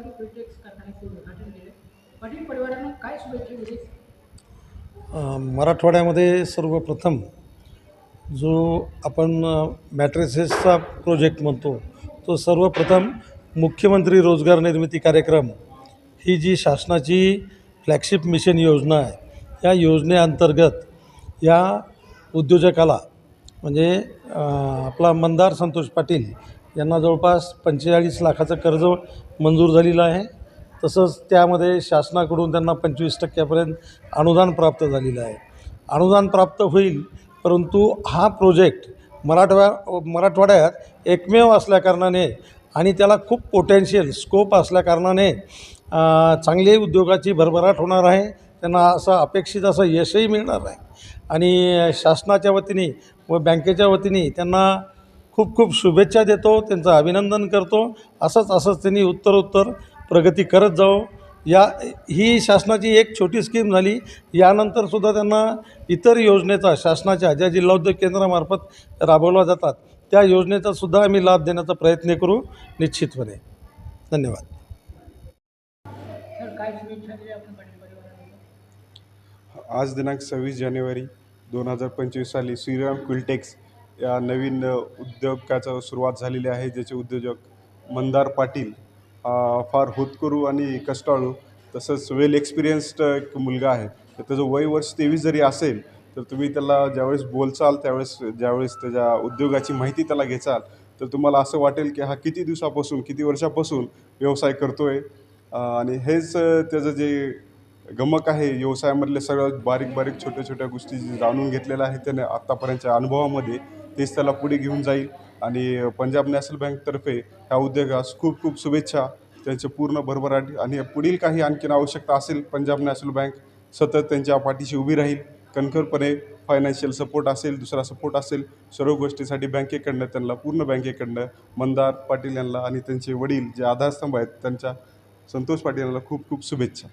Projects कारखान्याचे उद्घाटन केले. पाटील परिवारानं काय शुभेच्छा दिली मराठवाड्यामध्ये सर्वप्रथम जो आपण मॅट्रेसेसचा प्रोजेक्ट म्हणतो तो सर्वप्रथम मुख्यमंत्री रोजगार निर्मिती कार्यक्रम ही जी शासनाची फ्लॅगशिप मिशन योजना आहे या योजनेअंतर्गत या उद्योजकाला म्हणजे आपला मंदार संतोष पाटील यांना जवळपास पंचेचाळीस लाखाचं कर्ज मंजूर झालेलं आहे. तसंच त्यामध्ये शासनाकडून त्यांना पंचवीस टक्क्यापर्यंत अनुदान प्राप्त झालेलं आहे. अनुदान प्राप्त होईल परंतु हा प्रोजेक्ट मराठवा मराठवाड्यात एकमेव असल्याकारणाने आणि त्याला खूप पोटेन्शियल स्कोप असल्याकारणाने चांगले चांगली उद्योगाची भरभराट होणार आहे. त्यांना असं अपेक्षित असं यशही मिळणार आहे आणि शासनाच्या वतीने व बँकेच्या वतीने त्यांना खूप खूप शुभेच्छा देतो त्यांचं अभिनंदन करतो. असंच असंच त्यांनी उत्तरोत्तर प्रगती करत जाओ या ही शासनाची एक छोटी स्कीम झाली. यानंतरसुद्धा त्यांना इतर योजनेचा शासनाच्या ज्या जिल्हा उद्योग केंद्रामार्फत राबवल्या जातात त्या योजनेचा सुद्धा आम्ही लाभ देण्याचा प्रयत्न करू निश्चितपणे. धन्यवाद. आज दिनांक सव्वीस जानेवारी दोन हजार पंचवीस साली श्रीराम क्विल्टेक्स या नवीन अ, उद्योगाचा सुरुवात झालेली आहे ज्याचे उद्योजक मंदार पाटील फार होतकरू आणि कष्टाळू तसंच वेल एक्सपिरियन्स्ड एक मुलगा आहे. तर त्याचं वय वर्ष तेवीस जरी असेल तर तुम्ही त्याला ज्यावेळेस बोलचाल त्यावेळेस ज्यावेळेस त्याच्या उद्योगाची माहिती त्याला घेचाल तर तुम्हाला असं वाटेल की हा किती दिवसापासून किती वर्षापासून व्यवसाय करतो आहे आणि हेच त्याचं जे गमक आहे. व्यवसायामधले सगळं बारीक बारीक छोट्या छोट्या गोष्टी जे जाणून घेतलेल्या आहे त्याने आत्तापर्यंतच्या अनुभवामध्ये तेच त्याला पुढे घेऊन जाईल. आणि पंजाब नॅशनल बँकतर्फे ह्या उद्योगास खूप खूप शुभेच्छा. त्यांचे पूर्ण भरभराट आणि पुढील काही आणखीन आवश्यकता असेल पंजाब नॅशनल बँक सतत त्यांच्या पाठीशी उभी राहील. कणखरपणे फायनान्शियल सपोर्ट असेल दुसरा सपोर्ट असेल सर्व गोष्टीसाठी बँकेकडनं त्यांना पूर्ण बँकेकडनं मंदार पाटील यांना आणि त्यांचे वडील जे आधारस्तंभ आहेत त्यांच्या संतोष पाटील यांना खूप खूप शुभेच्छा.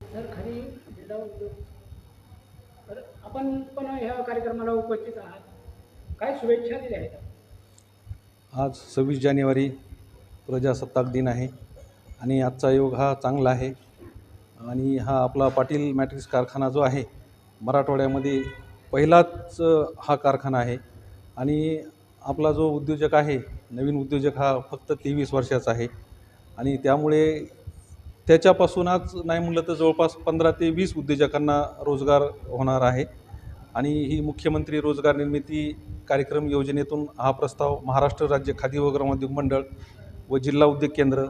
सर खरी जिल्हा उद्योग तर आपण पण ह्या कार्यक्रमाला उपस्थित आहात. काय शुभेच्छा दिल्या आहेत? आज सव्वीस जानेवारी प्रजासत्ताक दिन आहे आणि आजचा योग हा चांगला आहे. आणि हा आपला पाटील मॅट्रिक्स कारखाना जो आहे मराठवाड्यामध्ये पहिलाच हा कारखाना आहे. आणि आपला जो उद्योजक आहे नवीन उद्योजक हा फक्त तेवीस वर्षाचा आहे. आणि त्यामुळे त्याच्यापासूनच नाही म्हणलं तर जवळपास पंधरा ते वीस उद्योजकांना रोजगार होणार आहे. आणि ही मुख्यमंत्री रोजगार निर्मिती कार्यक्रम योजनेतून हा प्रस्ताव महाराष्ट्र राज्य खादी व ग्रामोद्योग मंडळ व जिल्हा उद्योग केंद्र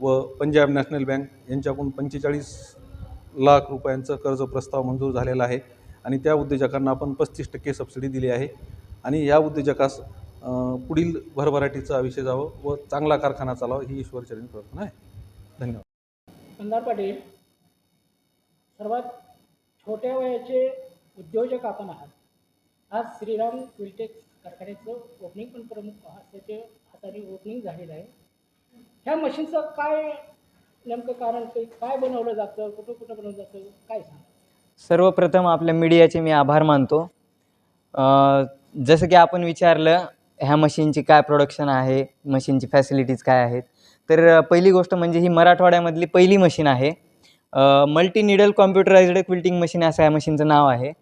व पंजाब नॅशनल बँक यांच्याकडून पंचेचाळीस लाख रुपयांचं कर्ज प्रस्ताव मंजूर झालेला आहे. आणि त्या उद्योजकांना आपण पस्तीस टक्के सबसिडी दिली आहे. आणि या उद्योजकास पुढील भरभराटीचं आयुष्य जावं व चांगला कारखाना चालावा ही ईश्वरचरणी प्रार्थना आहे. धन्यवाद. मंदार पाटील सर्वात छोट्या वयाचे उद्योजक आपण आहात. आज श्रीराम फिलटेक्स कारखान्याचं ओपनिंग पण प्रमुख हाताचे हाताने ओपनिंग झालेलं आहे. ह्या मशीनचं काय नेमकं कारण ते काय बनवलं जातं कुठं कुठं बनवलं जातं काय सांग सर्वप्रथम आपल्या मीडियाचे मी आभार मानतो. जसं की आपण विचारलं ह्या मशीनची काय प्रोडक्शन आहे मशीनची फॅसिलिटीज काय आहेत तर पहिली गोष्ट म्हणजे ही मराठवाड्यामधली पहिली मशीन आहे. Multi needle computerised quilting machine असं या मशीनचं नाव आहे.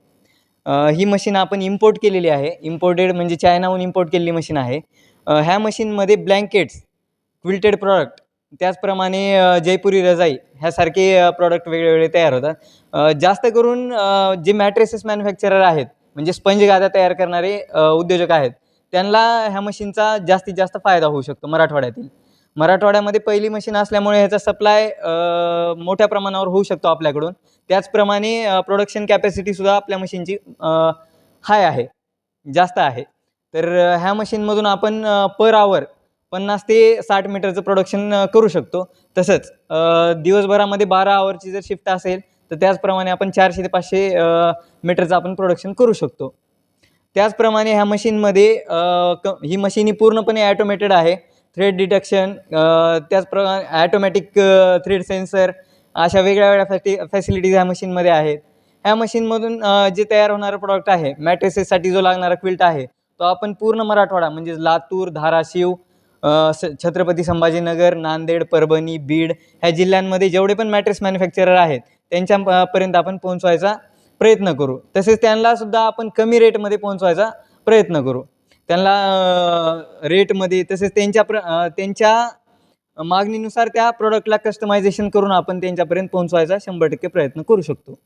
ही मशीन आपण इम्पोर्ट केलेली आहे. इम्पोर्टेड म्हणजे चायनाहून इम्पोर्ट केलेली मशीन आहे. ह्या मशीनमध्ये ब्लँकेट्स क्विल्टेड प्रॉडक्ट त्याचप्रमाणे जयपुरी रजाई ह्यासारखे प्रॉडक्ट वेगवेगळे तयार होतात. जास्त करून जे मॅट्रेसेस मॅन्युफॅक्चरर आहेत म्हणजे स्पंज गादा तयार करणारे उद्योजक आहेत त्यांना ह्या मशीनचा जास्तीत जास्त फायदा होऊ शकतो मराठवाड्यातील. मराठवाड्यामध्ये पहिली मशीन असल्यामुळे ह्याचा सप्लाय मोठ्या प्रमाणावर होऊ शकतो आपल्याकडून. त्याचप्रमाणे प्रोडक्शन कॅपॅसिटीसुद्धा आपल्या मशीनची हाय आहे. जास्त आहे. तर ह्या मशीनमधून आपण पर आवर पन्नास ते साठ मीटरचं प्रोडक्शन करू शकतो. तसंच दिवसभरामध्ये बारा आवरची जर शिफ्ट असेल तर त्याचप्रमाणे आपण चारशे ते पाचशे मीटरचं आपण प्रोडक्शन करू शकतो. त्याचप्रमाणे ह्या मशीनमध्ये क ही मशीन ही पूर्णपणे ॲटोमेटेड आहे. थ्रेड डिटेक्शन त्याचप्रमाणे ॲटोमॅटिक थ्रेड सेन्सर अशा वेगळ्या वेगळ्या फॅटी फॅसिलिटीज ह्या मशीनमध्ये आहेत. ह्या मशीनमधून जे तयार होणारं प्रॉडक्ट आहे मॅट्रेसेससाठी जो लागणारा क्विल्ट आहे तो आपण पूर्ण मराठवाडा म्हणजे लातूर धाराशिव स छत्रपती संभाजीनगर नांदेड परभणी बीड ह्या जिल्ह्यांमध्ये जेवढे पण मॅट्रेस मॅन्युफॅक्चरर आहेत त्यांच्यापर्यंत आपण पोहोचवायचा प्रयत्न करू. तसेच त्यांनासुद्धा आपण कमी रेटमध्ये पोहोचवायचा प्रयत्न करू. त्यांना रेटमध्ये तसेच त्यांच्या प्र त्यांच्या मागणीनुसार त्या प्रोडक्टला कस्टमायझेशन करून आपण त्यांच्यापर्यंत पोहोचवायचा शंभर टक्के प्रयत्न करू शकतो.